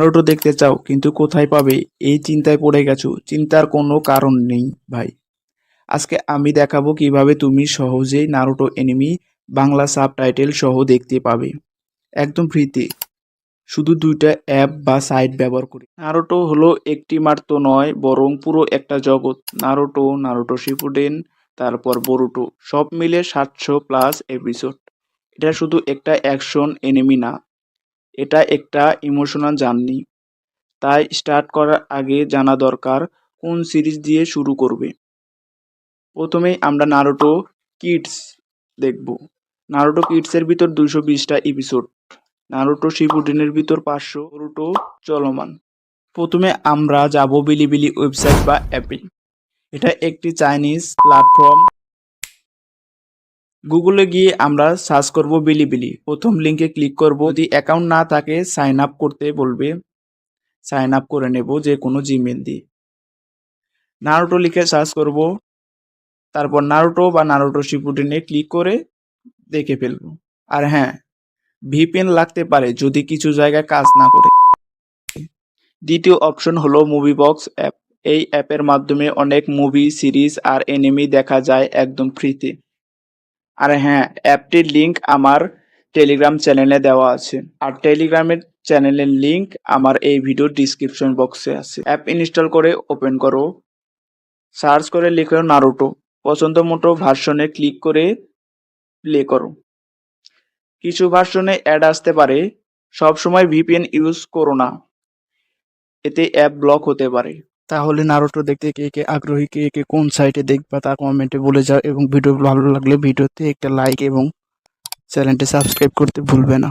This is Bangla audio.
নারুটো দেখতে চাও, কিন্তু কোথায় পাবে? এই চিন্তায় পড়ে গেছো। চিন্তার কোনো কারণ নেই, ভাই। আজকে আমি দেখাবো কীভাবে তুমি সহজেই নারুটো এনিমি বাংলা সাবটাইটেল সহ দেখতে পাবে। একদম ফ্রিতে। শুধু দুইটা অ্যাপ বা সাইট ব্যবহার করি। নারুটো হলো একটি মাত্র নয়, বরং পুরো একটা জগৎ। নারুটো নারুটো শিপুডেন, তারপর বরুটো। সব মিলে সাতশো প্লাস এপিসোড এটা শুধু একটা অ্যাকশন এনিমি না এটা একটা ইমোশনাল জার্নি তাই স্টার্ট করার আগে জানা দরকার কোন সিরিজ দিয়ে শুরু করবে। প্রথমেই আমরা নারোটো কিডস দেখব। নারুটো কিডসের ভিতর দুশো বিশটা এপিসোড নারোটো শিপুডিনের ভিতর পাঁচশো। নারুটো চলমান। প্রথমে আমরা যাব বিলিবিলি ওয়েবসাইট বা অ্যাপে। এটা একটি চাইনিজ প্ল্যাটফর্ম গুগলে গিয়ে আমরা সার্চ করব বিলিবিলি প্রথম লিঙ্কে ক্লিক করব। যদি অ্যাকাউন্ট না থাকে সাইন আপ করতে বলবে। সাইন আপ করে নেব যে কোনো জিমেল দিয়ে। নারুটো লিখে সার্চ করব। তারপর নারুটো বা নারুটো শিপুটিনে ক্লিক করে দেখে ফেলব। আর হ্যাঁ ভিপিএন লাগতে পারে যদি কিছু জায়গায় কাজ না করে। দ্বিতীয় অপশন হলো মুভি বক্স অ্যাপ এই অ্যাপের মাধ্যমে অনেক মুভি সিরিজ আর এনিমি দেখা যায় একদম ফ্রিতে আর হ্যাঁ অ্যাপটির লিংক আমার টেলিগ্রাম চ্যানেলে দেওয়া আছে। আর টেলিগ্রামের চ্যানেলের লিংক আমার এই ভিডিওর ডিসক্রিপশন বক্সে আছে। অ্যাপ ইনস্টল করে ওপেন করো। সার্চ করে লিখো নারুটো পছন্দ মতো ভার্সনে ক্লিক করে প্লে করো। কিছু ভার্সনে অ্যাড আসতে পারে। সব সময় ভিপিএন ইউজ করো না। এতে অ্যাপ ব্লক হতে পারে। তাহলে নারোটো দেখতে কে কে আগ্রহী, কে কে কোন সাইটে দেখবা তা কমেন্টে বলে যাও এবং ভিডিও ভালো লাগলে ভিডিওতে একটা লাইক এবং চ্যানেলটি সাবস্ক্রাইব করতে ভুলবে না।